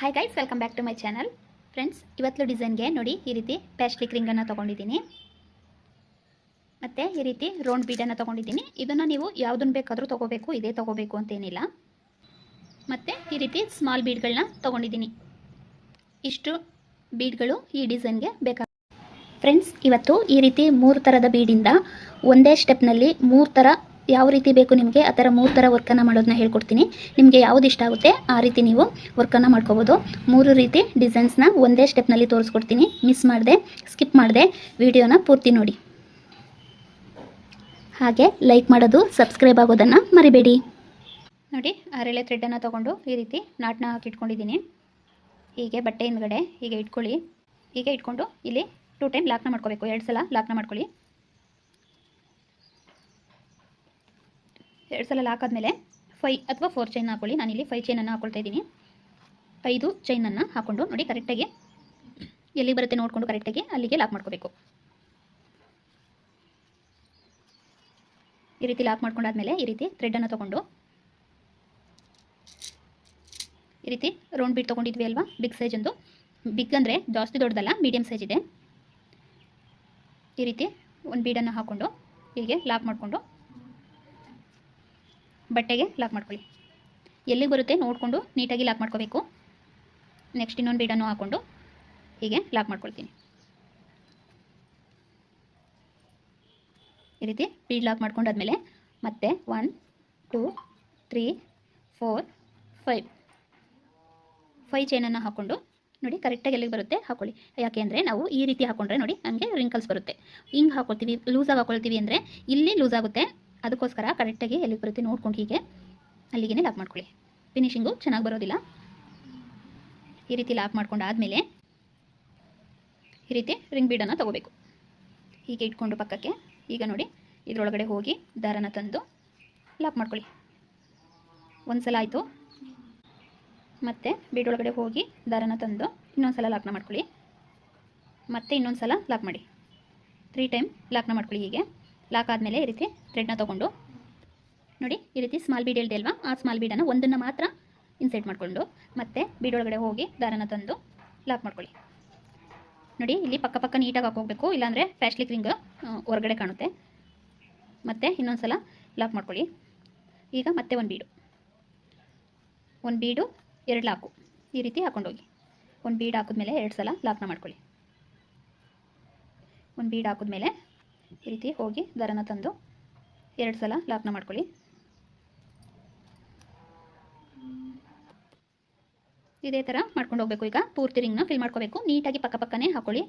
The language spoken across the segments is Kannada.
Hi guys welcome back to my channel friends ಇವತ್ತು ಡಿಸೈನ್ಗೆ ನೋಡಿ ಈ ರೀತಿ ಪ್ಯಾಸ್ಟ್ಲಿಕ್ ರಿಂಗನ್ನು ತೊಗೊಂಡಿದ್ದೀನಿ. ಮತ್ತು ಈ ರೀತಿ ರೌಂಡ್ ಬೀಡನ್ನು ತೊಗೊಂಡಿದ್ದೀನಿ. ಇದನ್ನು ನೀವು ಯಾವುದನ್ನು ಬೇಕಾದರೂ ತೊಗೋಬೇಕು, ಇದೇ ತೊಗೋಬೇಕು ಅಂತೇನಿಲ್ಲ ಮತ್ತು ಈ ರೀತಿ ಸ್ಮಾಲ್ ಬೀಡ್ಗಳನ್ನ ತೊಗೊಂಡಿದ್ದೀನಿ. ಇಷ್ಟು ಬೀಡ್ಗಳು ಈ ಡಿಸೈನ್ಗೆ ಬೇಕಾಗ ಫ್ರೆಂಡ್ಸ್ ಇವತ್ತು ಈ ರೀತಿ ಮೂರು ಥರದ ಬೀಡಿಂದ ಒಂದೇ ಸ್ಟೆಪ್ನಲ್ಲಿ ಮೂರು ಥರ ಯಾವ ರೀತಿ ಬೇಕು ನಿಮಗೆ, ಆ ಥರ ಮೂರು ಥರ ವರ್ಕನ್ನು ಮಾಡೋದನ್ನ ಹೇಳ್ಕೊಡ್ತೀನಿ. ನಿಮಗೆ ಯಾವುದು ಇಷ್ಟ ಆಗುತ್ತೆ, ಆ ರೀತಿ ನೀವು ವರ್ಕನ್ನು ಮಾಡ್ಕೋಬೋದು. ಮೂರು ರೀತಿ ಡಿಸೈನ್ಸ್ನ ಒಂದೇ ಸ್ಟೆಪ್ನಲ್ಲಿ ತೋರಿಸ್ಕೊಡ್ತೀನಿ. ಮಿಸ್ ಮಾಡಿದೆ ಸ್ಕಿಪ್ ಮಾಡಿದೆ ವಿಡಿಯೋನ ಪೂರ್ತಿ ನೋಡಿ. ಹಾಗೆ ಲೈಕ್ ಮಾಡೋದು ಸಬ್ಸ್ಕ್ರೈಬ್ ಆಗೋದನ್ನು ಮರಿಬೇಡಿ. ನೋಡಿ ಅರೆಳೆ ಥ್ರೆಡ್ಡನ್ನು ತೊಗೊಂಡು ಈ ರೀತಿ ನಾಟನ್ನ ಹಾಕಿಟ್ಕೊಂಡಿದ್ದೀನಿ. ಹೀಗೆ ಬಟ್ಟೆ ಹಿಂದ್ಗಡೆ ಹೀಗೆ ಇಟ್ಕೊಳ್ಳಿ. ಹೀಗೆ ಇಟ್ಕೊಂಡು ಇಲ್ಲಿ ಟೂ ಟೈಮ್ ಲಾಕ್ನ ಮಾಡ್ಕೋಬೇಕು. ಎರಡು ಸಲ ಲಾಕ್ನ ಮಾಡ್ಕೊಳ್ಳಿ. ಎರಡು ಸಲ ಲಾಕ್ ಆದಮೇಲೆ ಫೈ ಅಥವಾ ಫೋರ್ ಚೈನ್ ಹಾಕೊಳ್ಳಿ. ನಾನಿಲ್ಲಿ ಫೈವ್ ಚೈನನ್ನು ಹಾಕೊಳ್ತಾ ಇದ್ದೀನಿ. ಐದು ಚೈನನ್ನು ಹಾಕ್ಕೊಂಡು ನೋಡಿ ಕರೆಕ್ಟಾಗಿ ಎಲ್ಲಿ ಬರುತ್ತೆ ನೋಡಿಕೊಂಡು ಕರೆಕ್ಟಾಗಿ ಅಲ್ಲಿಗೆ ಲಾಕ್ ಮಾಡ್ಕೋಬೇಕು. ಈ ರೀತಿ ಲಾಕ್ ಮಾಡ್ಕೊಂಡಾದ್ಮೇಲೆ ಈ ರೀತಿ ಥ್ರೆಡನ್ನು ತೊಗೊಂಡು ಈ ರೀತಿ ರೌಂಡ್ ಬೀಟ್ ತೊಗೊಂಡಿದ್ವಿ ಅಲ್ವಾ? ಬಿಗ್ ಸೈಜ್ ಒಂದು ಬಿಗ್ ಅಂದರೆ ಜಾಸ್ತಿ ದೊಡ್ಡದಲ್ಲ ಮೀಡಿಯಮ್ ಸೈಜ್ ಇದೆ. ಈ ರೀತಿ ಒಂದು ಬೀಡನ್ನು ಹಾಕ್ಕೊಂಡು ಹೀಗೆ ಲಾಕ್ ಮಾಡಿಕೊಂಡು ಬಟ್ಟೆಗೆ ಲಾಕ್ ಮಾಡ್ಕೊಳ್ಳಿ. ಎಲ್ಲಿಗೆ ಬರುತ್ತೆ ನೋಡಿಕೊಂಡು ನೀಟಾಗಿ ಲಾಕ್ ಮಾಡ್ಕೋಬೇಕು. ನೆಕ್ಸ್ಟ್ ಇನ್ನೊಂದು ಬೀಡನ್ನು ಹಾಕ್ಕೊಂಡು ಹೀಗೆ ಲಾಕ್ ಮಾಡ್ಕೊಳ್ತೀನಿ. ಈ ರೀತಿ ಬೀಡ್ ಲಾಕ್ ಮಾಡ್ಕೊಂಡಾದ್ಮೇಲೆ ಮತ್ತೆ one two three four five five ಚೈನನ್ನು ಹಾಕ್ಕೊಂಡು ನೋಡಿ ಕರೆಕ್ಟಾಗಿ ಎಲ್ಲಿಗೆ ಬರುತ್ತೆ ಹಾಕೊಳ್ಳಿ. ಯಾಕೆ ಅಂದರೆ ನಾವು ಈ ರೀತಿ ಹಾಕೊಂಡ್ರೆ ನೋಡಿ ನಮಗೆ ರಿಂಕಲ್ಸ್ ಬರುತ್ತೆ. ಹಿಂಗೆ ಹಾಕ್ಕೊಳ್ತೀವಿ ಲೂಸಾಗಿ ಹಾಕ್ಕೊಳ್ತೀವಿ ಅಂದರೆ ಇಲ್ಲಿ ಲೂಸ್ ಆಗುತ್ತೆ. ಅದಕ್ಕೋಸ್ಕರ ಕರೆಕ್ಟಾಗಿ ಎಲ್ಲಿಗೆ ಬರುತ್ತೆ ನೋಡ್ಕೊಂಡು ಹೀಗೆ ಅಲ್ಲಿಗೆ ಲಾಕ್ ಮಾಡ್ಕೊಳ್ಳಿ. ಫಿನಿಶಿಂಗು ಚೆನ್ನಾಗಿ ಬರೋದಿಲ್ಲ. ಈ ರೀತಿ ಲಾಕ್ ಮಾಡ್ಕೊಂಡು ಆದಮೇಲೆ ಈ ರೀತಿ ರಿಂಗ್ ಬೀಡನ್ನು ತೊಗೋಬೇಕು. ಹೀಗೆ ಇಟ್ಕೊಂಡು ಪಕ್ಕಕ್ಕೆ ಈಗ ನೋಡಿ ಇದರೊಳಗಡೆ ಹೋಗಿ ದಾರನ ತಂದು ಲಾಕ್ ಮಾಡ್ಕೊಳ್ಳಿ. ಒಂದು ಸಲ ಆಯಿತು. ಮತ್ತು ಬೀಡೊಳಗಡೆ ಹೋಗಿ ದಾರನ ತಂದು ಇನ್ನೊಂದು ಸಲ ಲಾಕ್ನ ಮಾಡ್ಕೊಳ್ಳಿ. ಮತ್ತೆ ಇನ್ನೊಂದು ಸಲ ಲಾಕ್ ಮಾಡಿ ತ್ರೀ ಟೈಮ್ ಲಾಕ್ನ ಮಾಡ್ಕೊಳ್ಳಿ ಹೀಗೆ. ಲಾಕ್ ಆದಮೇಲೆ ಈ ರೀತಿ ಥ್ರೆಡ್ನ ತೊಗೊಂಡು ನೋಡಿ ಈ ರೀತಿ ಸ್ಮಾಲ್ ಬೀಡ್ ಹೇಳಿದೆ ಅಲ್ವಾ? ಆ ಸ್ಮಾಲ್ ಬೀಡನ್ನು ಒಂದನ್ನು ಮಾತ್ರ ಇನ್ಸೈಟ್ ಮಾಡಿಕೊಂಡು ಮತ್ತೆ ಬೀಡೊಳಗಡೆ ಹೋಗಿ ದಾರನ ತಂದು ಲಾಕ್ ಮಾಡ್ಕೊಳ್ಳಿ. ನೋಡಿ ಇಲ್ಲಿ ಪಕ್ಕ ಪಕ್ಕ ನೀಟಾಗಿ ಹಾಕೋಗ್ಬೇಕು. ಇಲ್ಲಾಂದರೆ ಫ್ಯಾಶ್ಲಿಕ್ ರಿಂಗ್ ಹೊರಗಡೆ ಕಾಣುತ್ತೆ. ಮತ್ತೆ ಇನ್ನೊಂದು ಸಲ ಲಾಕ್ ಮಾಡ್ಕೊಳ್ಳಿ. ಈಗ ಮತ್ತೆ ಒಂದು ಬೀಡು ಒಂದು ಬೀಡು ಎರಡು ಲಾಕು ಈ ರೀತಿ ಹಾಕೊಂಡೋಗಿ. ಒಂದು ಬೀಡ್ ಹಾಕಿದ್ಮೇಲೆ ಎರಡು ಸಲ ಲಾಕ್ನ ಮಾಡ್ಕೊಳ್ಳಿ. ಒಂದು ಬೀಡ್ ಹಾಕಿದ್ಮೇಲೆ ಈ ರೀತಿ ಹೋಗಿ ದರನ ತಂದು ಎರಡು ಸಲ ಲಾಕ್ನ ಮಾಡ್ಕೊಳ್ಳಿ. ಇದೇ ಥರ ಮಾಡ್ಕೊಂಡು ಹೋಗ್ಬೇಕು ಈಗ. ಪೂರ್ತಿ ರಿಂಗ್ನ ಫಿಲ್ ಮಾಡ್ಕೋಬೇಕು. ನೀಟಾಗಿ ಪಕ್ಕ ಪಕ್ಕನೇ ಹಾಕೊಳ್ಳಿ.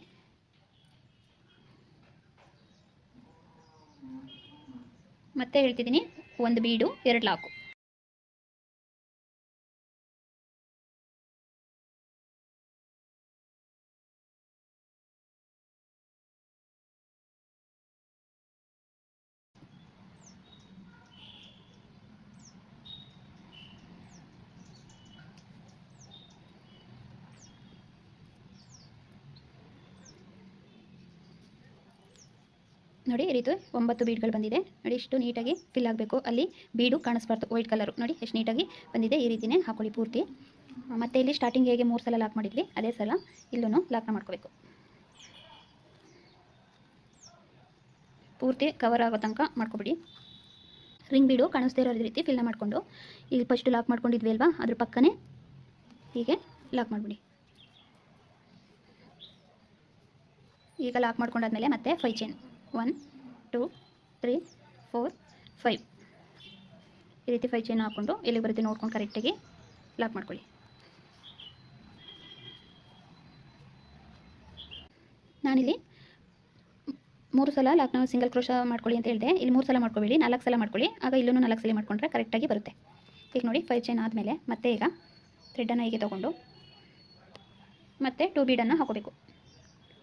ಮತ್ತೆ ಹೇಳ್ತಿದ್ದೀನಿ, ಒಂದು ಬೀಡು, ಎರಡು ಲಾಕು. ನೋಡಿ, ಈ ರೀತಿ ಒಂಬತ್ತು ಬೀಡ್ಗಳು ಬಂದಿದೆ. ನೋಡಿ, ಇಷ್ಟು ನೀಟಾಗಿ ಫಿಲ್ ಆಗಬೇಕು. ಅಲ್ಲಿ ಬೀಡು ಕಾಣಿಸ್ಬಾರ್ದು ವೈಟ್ ಕಲರು ನೋಡಿ, ಎಷ್ಟು ನೀಟಾಗಿ ಬಂದಿದೆ, ಈ ರೀತಿನೇ ಹಾಕೊಳ್ಳಿ ಪೂರ್ತಿ. ಮತ್ತು ಇಲ್ಲಿ ಸ್ಟಾರ್ಟಿಂಗ್ ಹೇಗೆ ಮೂರು ಸಲ ಲಾಕ್ ಮಾಡಿದ್ವಿ, ಅದೇ ಸಲ ಇಲ್ಲೂ ಲಾಕ್ನ ಮಾಡ್ಕೋಬೇಕು. ಪೂರ್ತಿ ಕವರ್ ಆಗೋ ತನಕ ಮಾಡ್ಕೊಬಿಡಿ. ರಿಂಗ್ ಬೀಡು ಕಾಣಿಸ್ತಾ ಇರೋ ರೀತಿ ಫಿಲ್ನ ಮಾಡಿಕೊಂಡು. ಇಲ್ಲಿ ಫಸ್ಟ್ ಲಾಕ್ ಮಾಡ್ಕೊಂಡಿದ್ವಿ ಅಲ್ವಾ, ಅದ್ರ ಪಕ್ಕನೇ ಹೀಗೆ ಲಾಕ್ ಮಾಡಿಬಿಡಿ. ಈಗ ಲಾಕ್ ಮಾಡ್ಕೊಂಡಾದ್ಮೇಲೆ ಮತ್ತೆ five chain one, two, three, four, five. ಈ ರೀತಿ ಫೈವ್ ಚೈನ್ ಹಾಕ್ಕೊಂಡು ಎಲ್ಲಿ ಬರುತ್ತೆ ನೋಡ್ಕೊಂಡು ಕರೆಕ್ಟಾಗಿ ಲಾಕ್ ಮಾಡ್ಕೊಳ್ಳಿ. ನಾನಿಲ್ಲಿ ಮೂರು ಸಲ ಲಾಕ್ನ ಸಿಂಗಲ್ ಕ್ರೋಶ ಮಾಡ್ಕೊಳ್ಳಿ ಅಂತ ಹೇಳಿದೆ. ಇಲ್ಲಿ ಮೂರು ಸಲ ಮಾಡ್ಕೊಬೇಡಿ, ನಾಲ್ಕು ಸಲ ಮಾಡ್ಕೊಳ್ಳಿ. ಆಗ ಇಲ್ಲೂ ನಾಲ್ಕು ಸಲ ಮಾಡ್ಕೊಂಡ್ರೆ ಕರೆಕ್ಟಾಗಿ ಬರುತ್ತೆ. ಈಗ ನೋಡಿ ಫೈವ್ ಚೈನ್ ಆದಮೇಲೆ ಮತ್ತೆ ಈಗ ಥ್ರೆಡ್ಡನ್ನು ಹೀಗೆ ತೊಗೊಂಡು ಮತ್ತೆ ಟೂ ಬೀಡನ್ನು ಹಾಕೋಬೇಕು.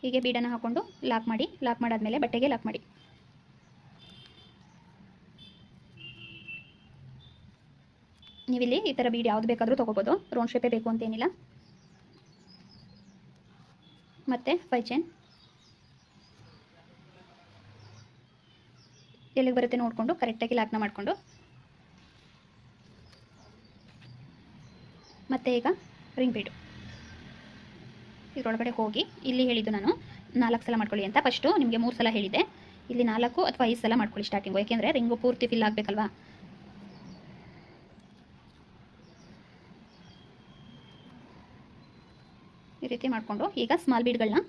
ಹೀಗೆ ಬೀಡನ್ನು ಹಾಕ್ಕೊಂಡು ಲಾಕ್ ಮಾಡಿ, ಲಾಕ್ ಮಾಡಾದ್ಮೇಲೆ ಬಟ್ಟೆಗೆ ಲಾಕ್ ಮಾಡಿ. ನೀವಿಲ್ಲಿ ಈ ಥರ ಬೀಡ್ ಯಾವ್ದು ಬೇಕಾದರೂ ತೊಗೋಬೋದು. ರೌಂಡ್ ಶೇಪೇ ಬೇಕು ಅಂತೇನಿಲ್ಲ ಮತ್ತೆ ಫೈ ಚೈನ್. ಎಲ್ಲಿಗೆ ಬರುತ್ತೆ ನೋಡಿಕೊಂಡು ಕರೆಕ್ಟಾಗಿ ಲಾಕ್ನ ಮಾಡಿಕೊಂಡು. ಮತ್ತೆ ಈಗ ರಿಂಗ್ ಬೀಡು. ಇದರೊಳಗಡೆ ಹೋಗಿ ಇಲ್ಲಿ ಹೇಳಿದ್ದು ನಾನು ನಾಲ್ಕು ಸಲ ಮಾಡ್ಕೊಳ್ಳಿ ಅಂತ. ಫಸ್ಟು ನಿಮಗೆ ಮೂರು ಸಲ ಹೇಳಿದೆ ಇಲ್ಲಿ ನಾಲ್ಕು ಅಥವಾ ಐದು ಸಲ ಮಾಡ್ಕೊಳ್ಳಿ ಸ್ಟಾರ್ಟಿಂಗು ಯಾಕೆಂದರೆ ರಿಂಗು ಪೂರ್ತಿ ಫಿಲ್ ಆಗಬೇಕಲ್ವಾ? ಈ ರೀತಿ ಮಾಡಿಕೊಂಡು ಈಗ ಸ್ಮಾಲ್ ಬೀಡ್ಗಳನ್ನ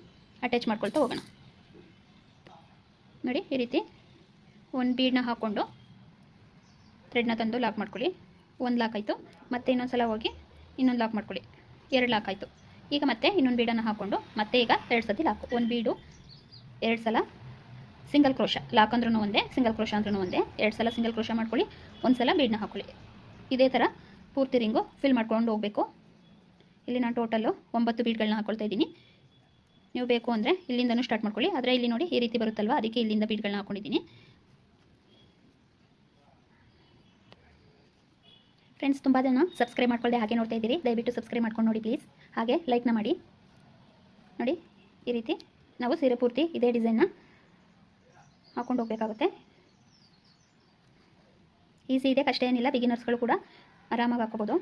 ಅಟ್ಯಾಚ್ ಮಾಡ್ಕೊಳ್ತಾ ಹೋಗೋಣ. ನೋಡಿ, ಈ ರೀತಿ ಒಂದು ಬೀಡನ್ನ ಹಾಕ್ಕೊಂಡು ಥ್ರೆಡ್ನ ತಂದು ಲಾಕ್ ಮಾಡ್ಕೊಳ್ಳಿ. ಒಂದು ಲಾಕ್ ಆಯಿತು. ಮತ್ತೆ ಇನ್ನೊಂದು ಸಲ ಹೋಗಿ ಇನ್ನೊಂದು ಲಾಕ್ ಮಾಡ್ಕೊಳ್ಳಿ. ಎರಡು ಲಾಕ್ ಆಯಿತು. ಈಗ ಮತ್ತೆ ಇನ್ನೊಂದು ಬೀಡನ್ನು ಹಾಕ್ಕೊಂಡು ಮತ್ತೆ ಈಗ ಎರಡು ಸತಿ ಲಾಕು ಒಂದು ಬೀಡು ಎರಡು ಸಲ ಸಿಂಗಲ್ ಕ್ರೋಶ ಲಾಕ್ ಅಂದ್ರೂ ಒಂದೇ ಸಿಂಗಲ್ ಕ್ರೋಶ ಅಂದ್ರೂ ಒಂದೇ. ಎರಡು ಸಲ ಸಿಂಗಲ್ ಕ್ರೋಶ ಮಾಡ್ಕೊಳ್ಳಿ, ಒಂದು ಸಲ ಬೀಡನ್ನ ಹಾಕ್ಕೊಳ್ಳಿ ಇದೇ ಥರ ಪೂರ್ತಿ ರಿಂಗು ಫಿಲ್ ಮಾಡ್ಕೊಂಡು ಹೋಗಬೇಕು. ಇಲ್ಲಿ ನಾನು ಟೋಟಲ್ಲು ಒಂಬತ್ತು ಬೀಡ್ಗಳನ್ನ ಹಾಕ್ಕೊಳ್ತಾ ಇದ್ದೀನಿ. ನೀವು ಬೇಕು ಅಂದರೆ ಇಲ್ಲಿಂದನೂ ಸ್ಟಾರ್ಟ್ ಮಾಡ್ಕೊಳ್ಳಿ. ಆದರೆ ಇಲ್ಲಿ ನೋಡಿ ಈ ರೀತಿ ಬರುತ್ತಲ್ವ? ಅದಕ್ಕೆ ಇಲ್ಲಿಂದ ಬೀಡ್ಗಳನ್ನ ಹಾಕ್ಕೊಂಡಿದ್ದೀನಿ ಫ್ರೆಂಡ್ಸ್ ತುಂಬ ಜನ ಸಬ್ಸ್ಕ್ರೈಬ್ ಮಾಡ್ಕೊಳ್ಳದೆ ಹಾಗೆ ನೋಡ್ತಾ ಇದ್ದೀರಿ. ದಯವಿಟ್ಟು ಸಬ್ಸ್ಕ್ರೈಬ್ ಮಾಡ್ಕೊಂಡು ನೋಡಿ ಪ್ಲೀಸ್ ಹಾಗೆ ಲೈಕ್ನ ಮಾಡಿ. ನೋಡಿ, ಈ ರೀತಿ ನಾವು ಸೀರೆ ಪೂರ್ತಿ ಇದೇ ಡಿಸೈನ್ನ ಹಾಕ್ಕೊಂಡು ಹೋಗಬೇಕಾಗುತ್ತೆ. ಈಸಿ ಇದೆ, ಕಷ್ಟ ಏನಿಲ್ಲ. ಬಿಗಿನರ್ಸ್ಗಳು ಕೂಡ ಆರಾಮಾಗಿ ಹಾಕೋಬೋದು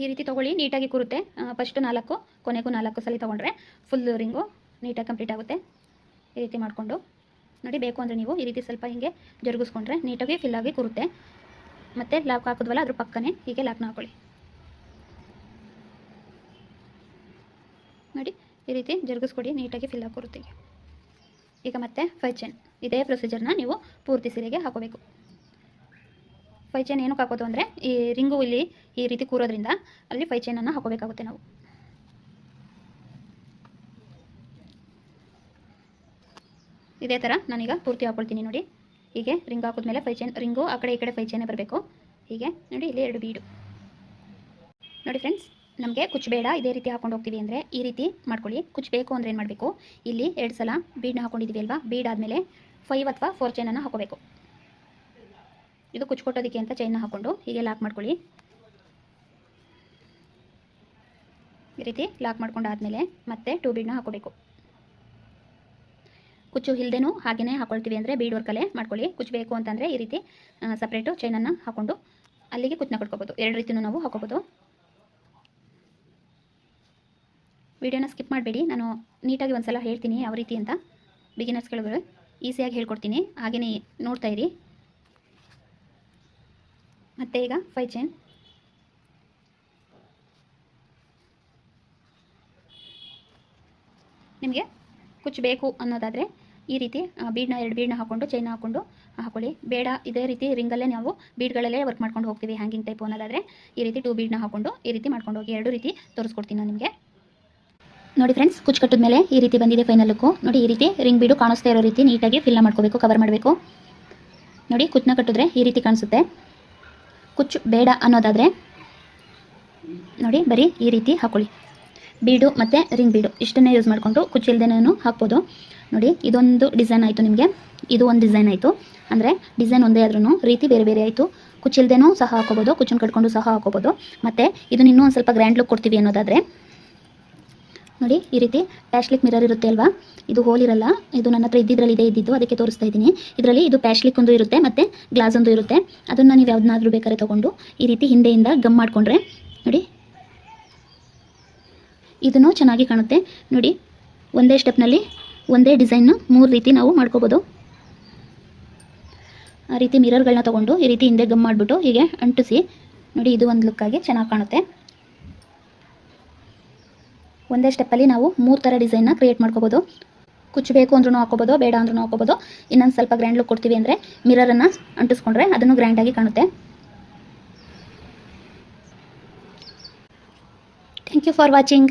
ಈ ರೀತಿ ತೊಗೊಳ್ಳಿ, ನೀಟಾಗಿ ಕೂರುತ್ತೆ. ಫಸ್ಟ್ ನಾಲ್ಕು, ಕೊನೆಗೂ ನಾಲ್ಕು ಸಲ ತೊಗೊಂಡ್ರೆ ಫುಲ್ ರಿಂಗು ನೀಟಾಗಿ ಕಂಪ್ಲೀಟ್ ಆಗುತ್ತೆ. ಈ ರೀತಿ ಮಾಡಿಕೊಂಡು. ನೋಡಿ, ಬೇಕು ಅಂದರೆ ನೀವು ಈ ರೀತಿ ಸ್ವಲ್ಪ ಹಿಂಗೆ ಜರುಗಿಸ್ಕೊಂಡ್ರೆ ನೀಟಾಗಿ ಫಿಲ್ ಆಗಿ ಕೂರುತ್ತೆ. ಮತ್ತು ಲಾಕ್ ಹಾಕಿದ್ವಲ್ಲ, ಅದ್ರ ಪಕ್ಕನೇ ಹೀಗೆ ಲಾಕ್ನ ಹಾಕೊಳ್ಳಿ. ನೋಡಿ, ಈ ರೀತಿ ಜರುಗಿಸ್ಕೊಡಿ, ನೀಟಾಗಿ ಫಿಲ್ ಕೂರುತ್ತೆ. ಈಗ ಮತ್ತೆ ಫೈ ಚೈನ್ ಇದೇ ಪ್ರೊಸೀಜರ್ನ ನೀವು ಪೂರ್ತಿ ಸೀರೆಗೆ ಹಾಕೋಬೇಕು. ಫೈ ಚೈನ್ ಏನಕ್ಕೆ ಹಾಕೋದು ಅಂದರೆ ಈ ರಿಂಗು ಇಲ್ಲಿ ಈ ರೀತಿ ಕೂರೋದ್ರಿಂದ ಅಲ್ಲಿ ಫೈ ಚೈನನ್ನು ಹಾಕೋಬೇಕಾಗುತ್ತೆ ನಾವು. ಇದೇ ಥರ ನಾನೀಗ ಪೂರ್ತಿ ಹಾಕೊಳ್ತೀನಿ ನೋಡಿ. ಹೀಗೆ ರಿಂಗ್ ಹಾಕಿದ್ಮೇಲೆ ಫೈ ಚೈನ್ ರಿಂಗು ಆ ಕಡೆ ಈ ಕಡೆ ಫೈ ಚೈನೇ ಬರಬೇಕು. ಹೀಗೆ ನೋಡಿ ಇಲ್ಲಿ ಎರಡು ಬೀಡು. ನೋಡಿ ಫ್ರೆಂಡ್ಸ್ ನಮಗೆ ಕುಚ್ ಬೇಡ, ಇದೇ ರೀತಿ ಹಾಕೊಂಡು ಹೋಗ್ತೀವಿ ಅಂದರೆ ಈ ರೀತಿ ಮಾಡ್ಕೊಳ್ಳಿ. ಕುಚ್ ಬೇಕು ಅಂದರೆ ಏನು ಮಾಡಬೇಕು? ಇಲ್ಲಿ ಎರಡು ಸಲ ಬೀಡನ್ನ ಹಾಕೊಂಡಿದ್ದೀವಿ ಅಲ್ವಾ? ಬೀಡ್ ಆದಮೇಲೆ ಫೈವ್ ಅಥವಾ ಫೋರ್ ಚೈನನ್ನು ಹಾಕೋಬೇಕು. ಇದು ಕುಚ್ಕೊಟ್ಟೋದಕ್ಕೆ ಅಂತ ಚೈನ್ ಹಾಕ್ಕೊಂಡು ಹೀಗೆ ಲಾಕ್ ಮಾಡ್ಕೊಳ್ಳಿ. ಈ ರೀತಿ ಲಾಕ್ ಮಾಡ್ಕೊಂಡಾದ್ಮೇಲೆ ಮತ್ತೆ ಟೂ ಬೀಡನ್ನ ಹಾಕೋಬೇಕು. ಕುಚ್ಚು ಇಲ್ದೇನೂ ಹಾಗೆಯೇ ಹಾಕೊಳ್ತೀವಿ ಅಂದರೆ ಬೀಡ್ ವರ್ಕಲ್ಲೇ ಮಾಡ್ಕೊಳ್ಳಿ. ಕುಚ್ಚು ಬೇಕು ಅಂತಂದರೆ ಈ ರೀತಿ ಸಪ್ರೇಟು ಚೈನನ್ನು ಹಾಕ್ಕೊಂಡು ಅಲ್ಲಿಗೆ ಕುಚ್ಚನ್ನ ಕಟ್ಕೋಬೋದು. ಎರಡು ರೀತಿಯೂ ನಾವು ಹಾಕೋಬೋದು. ವಿಡಿಯೋನ ಸ್ಕಿಪ್ ಮಾಡಬೇಡಿ. ನಾನು ನೀಟಾಗಿ ಒಂದು ಸಲ ಹೇಳ್ತೀನಿ ಯಾವ ರೀತಿ ಅಂತ. ಬಿಗಿನರ್ಸ್ಗಳು ಈಸಿಯಾಗಿ ಹೇಳ್ಕೊಡ್ತೀನಿ. ಹಾಗೆಯೇ ನೋಡ್ತಾ ಇರಿ. ಮತ್ತು ಈಗ ಫೈ ಚೈನ್ ನಿಮಗೆ ಕುಚ್ಚು ಬೇಕು ಅನ್ನೋದಾದರೆ ಈ ರೀತಿ ಬೀಡನ್ನ ಎರಡು ಬೀಡನ್ನ ಹಾಕ್ಕೊಂಡು ಚೈನ್ ಹಾಕ್ಕೊಂಡು ಹಾಕೊಳ್ಳಿ. ಬೇಡ, ಇದೇ ರೀತಿ ರಿಂಗಲ್ಲೇ ನಾವು ಬೀಡ್ಗಳಲ್ಲೇ ವರ್ಕ್ ಮಾಡ್ಕೊಂಡು ಹೋಗ್ತೀವಿ ಹ್ಯಾಂಗಿಂಗ್ ಟೈಪ್ ಅನ್ನೋದಾದರೆ. ಈ ರೀತಿ ಟೂ ಬೀಡನ್ನ ಹಾಕ್ಕೊಂಡು ಈ ರೀತಿ ಮಾಡ್ಕೊಂಡು ಹೋಗಿ, ಎರಡು ರೀತಿ ತೋರಿಸ್ಕೊಡ್ತೀನಿ ನಿಮಗೆ. ನೋಡಿ ಫ್ರೆಂಡ್ಸ್ ಕುಚ್ ಕಟ್ಟಿದ ಮೇಲೆ ಈ ರೀತಿ ಬಂದಿದೆ ಫೈನಲ್ ಲುಕ್ಕು ನೋಡಿ, ಈ ರೀತಿ ರಿಂಗ್ ಬೀಡು ಕಾಣಿಸ್ತಾ ಇರೋ ರೀತಿ ನೀಟಾಗಿ ಫಿಲ್ ಮಾಡ್ಕೋಬೇಕು ಕವರ್ ಮಾಡಬೇಕು. ನೋಡಿ ಕುಚ್ಚನ್ನ ಕಟ್ಟಿದ್ರೆ ಈ ರೀತಿ ಕಾಣಿಸುತ್ತೆ. ಕುಚ್ಚು ಬೇಡ ಅನ್ನೋದಾದರೆ, ನೋಡಿ, ಬರೀ ಈ ರೀತಿ ಹಾಕೊಳ್ಳಿ. ಬೀಡು ಮತ್ತು ರಿಂಗ್ ಬೀಡು, ಇಷ್ಟನ್ನೇ ಯೂಸ್ ಮಾಡಿಕೊಂಡು ಕುಚ್ಚಿಲ್ದೇನೂ ಹಾಕ್ಬೋದು. ನೋಡಿ, ಇದೊಂದು ಡಿಸೈನ್ ಆಯಿತು ನಿಮಗೆ. ಇದು ಒಂದು ಡಿಸೈನ್ ಆಯಿತು. ಅಂದರೆ ಡಿಸೈನ್ ಒಂದೇ ಆದ್ರೂ ರೀತಿ ಬೇರೆ ಬೇರೆ ಆಯಿತು. ಕುಚ್ಚಿಲ್ದೇನೂ ಸಹ ಹಾಕೋಬೋದು ಕುಚ್ಚನ್ನು ಕಟ್ಕೊಂಡು ಸಹ ಹಾಕೋಬೋದು ಮತ್ತು ಇದನ್ನು ಇನ್ನೂ ಒಂದು ಸ್ವಲ್ಪ ಗ್ರ್ಯಾಂಡ್ ಲುಕ್ ಕೊಡ್ತೀವಿ ಅನ್ನೋದಾದರೆ ನೋಡಿ, ಈ ರೀತಿ ಪ್ಯಾಶ್ಲಿಕ್ ಮಿರರ್ ಇರುತ್ತೆ ಅಲ್ವಾ? ಇದು ಹೋಲ್ ಇರಲ್ಲ. ಇದು ನನ್ನ ಹತ್ರ ಇದ್ದಿದ್ರಲ್ಲಿ ಇದೆ ಇದ್ದಿದ್ದು, ಅದಕ್ಕೆ ತೋರಿಸ್ತಾ ಇದ್ದೀನಿ. ಇದರಲ್ಲಿ ಇದು ಪ್ಯಾಶ್ಲಿಕ್ ಒಂದು ಇರುತ್ತೆ, ಮತ್ತೆ ಗ್ಲಾಸ್ ಒಂದು ಇರುತ್ತೆ. ಅದನ್ನು ನೀವು ಯಾವ್ದನ್ನಾದ್ರೂ ಬೇಕಾದ್ರೆ ತಗೊಂಡು ಈ ರೀತಿ ಹಿಂದೆಯಿಂದ ಗಮ್ ಮಾಡಿಕೊಂಡ್ರೆ, ನೋಡಿ. ಇದನ್ನು ಚೆನ್ನಾಗಿ ಕಾಣುತ್ತೆ. ನೋಡಿ, ಒಂದೇ ಸ್ಟೆಪ್ನಲ್ಲಿ ಒಂದೇ ಡಿಸೈನ್ನು ಮೂರು ರೀತಿ ನಾವು ಮಾಡ್ಕೋಬೋದು. ಆ ರೀತಿ ಮಿರರ್ಗಳನ್ನ ತೊಗೊಂಡು ಈ ರೀತಿ ಹಿಂದೆ ಗಮ್ ಮಾಡಿಬಿಟ್ಟು ಹೀಗೆ ಅಂಟಿಸಿ, ನೋಡಿ, ಇದು ಒಂದು ಲುಕ್ಕಾಗಿ ಚೆನ್ನಾಗಿ ಕಾಣುತ್ತೆ. ಒಂದೇ ಸ್ಟೆಪ್ಪಲ್ಲಿ ನಾವು ಮೂರು ಥರ ಡಿಸೈನ್ನ ಕ್ರಿಯೇಟ್ ಮಾಡ್ಕೋಬೋದು. ಕುಚ್ಚು ಬೇಕು ಅಂದ್ರೂ ಹಾಕೋಬೋದು, ಬೇಡ ಅಂದ್ರೂ ಹಾಕೋಬೋದು. ಇನ್ನೊಂದು ಸ್ವಲ್ಪ ಗ್ರ್ಯಾಂಡ್ ಲುಕ್ ಕೊಡ್ತೀವಿ ಅಂದರೆ ಮಿರರನ್ನು ಅಂಟಿಸ್ಕೊಂಡ್ರೆ ಅದನ್ನು ಗ್ರ್ಯಾಂಡಾಗಿ ಕಾಣುತ್ತೆ. Thank you for watching